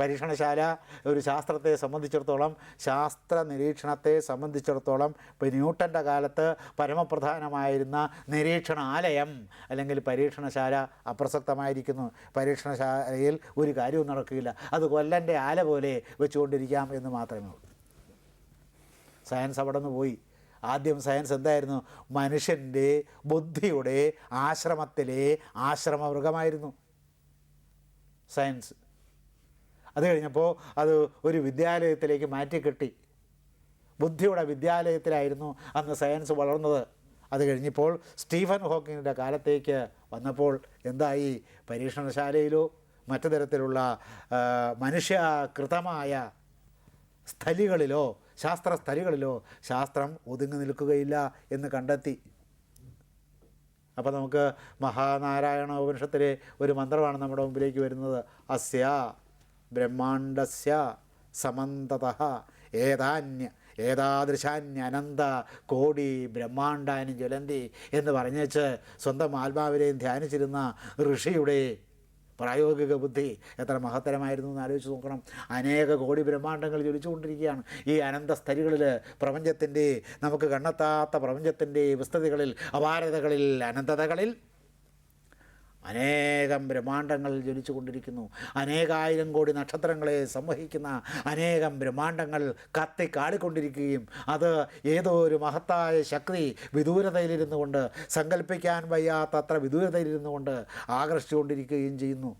S1: പരീക്ഷണശാല ഒരു ശാസ്ത്രത്തെ സംബന്ധിച്ചിടത്തോളം ശാസ്ത്ര നിരീക്ഷണത്തെ സംബന്ധിച്ചിടത്തോളം ഇപ്പോൾ ന്യൂട്ടന്റെ കാലത്ത് പരമപ്രധാനമായിരുന്ന നിരീക്ഷണാലയം അല്ലെങ്കിൽ പരീക്ഷണശാല അപ്രസക്തമായിരിക്കുന്നു. പരീക്ഷണശാലയിൽ ഒരു കാര്യവും നടക്കുകയില്ല അത് കൊല്ലന്റെ ആല പോലെ വെച്ചുകൊണ്ടിരിക്കാം എന്ന് മാത്രമേ ഉള്ളൂ. സയൻസ് അവിടെ നിന്ന് പോയി. ആദ്യം സയൻസ് എന്തായിരുന്നു? മനുഷ്യന്റെ ബുദ്ധിയുടെ ആശ്രമത്തിലെ ആശ്രമമൃഗമായിരുന്നു. സയൻസ്. അത് കഴിഞ്ഞപ്പോൾ അത് ഒരു വിദ്യാലയത്തിലേക്ക് മാറ്റിക്കെട്ടി ബുദ്ധിയുടെ വിദ്യാലയത്തിലായിരുന്നു അന്ന് സയൻസ് വളർന്നത്. അത് കഴിഞ്ഞപ്പോൾ സ്റ്റീഫൻ ഹോക്കിങ്ങിന്റെ കാലത്തേക്ക് വന്നപ്പോൾ എന്തായി? പരീക്ഷണശാലയിലോ മറ്റു തരത്തിലുള്ള മനുഷ്യകൃതമായ സ്ഥലികളിലോ ശാസ്ത്ര സ്ഥലികളിലോ ശാസ്ത്രം ഒതുങ്ങി നിൽക്കുകയില്ല എന്ന് കണ്ടെത്തി. അപ്പോൾ നമുക്ക് മഹാനാരായണ ഉപനിഷത്തിലെ ഒരു മന്ത്രമാണ് നമ്മുടെ മുമ്പിലേക്ക് വരുന്നത്. അസ്യ. ബ്രഹ്മാണ്ടസ്യ സമന്തത. ഏതാന്യ ഏതാദൃശാന്യനന്ത കോടി ബ്രഹ്മാണ്ടാനി ജ്വലന്തി എന്ന് പറഞ്ഞേച്ച് സ്വന്തം ആത്മാവിനെയും ധ്യാനിച്ചിരുന്ന ഋഷിയുടെ പ്രായോഗിക ബുദ്ധി എത്ര മഹത്തരമായിരുന്നു എന്ന് ആലോചിച്ച് നോക്കണം. അനേക കോടി ബ്രഹ്മാണ്ടങ്ങൾ ജ്വലിച്ചുകൊണ്ടിരിക്കുകയാണ്. ഈ അനന്തസ്ഥലികളിൽ പ്രപഞ്ചത്തിന്റെ നമുക്ക് കണ്ടെത്താത്ത പ്രപഞ്ചത്തിന്റെ വിസ്തൃതികളിൽ അപാരതകളിൽ അനന്തതകളിൽ അനേകം ബ്രഹ്മാണ്ടങ്ങൾ ജ്വലിച്ചു കൊണ്ടിരിക്കുന്നു. അനേകായിരം കോടി നക്ഷത്രങ്ങളെ സംവഹിക്കുന്ന അനേകം ബ്രഹ്മാണ്ടങ്ങൾ കത്തി കാടിക്കൊണ്ടിരിക്കുകയും അത് ഏതോ ഒരു മഹത്തായ ശക്തി വിദൂരതയിലിരുന്നു കൊണ്ട് സങ്കല്പിക്കാൻ വയ്യാത്തത്ര വിദൂരതയിലിരുന്നു കൊണ്ട് ആകർഷിച്ചുകൊണ്ടിരിക്കുകയും ചെയ്യുന്നു.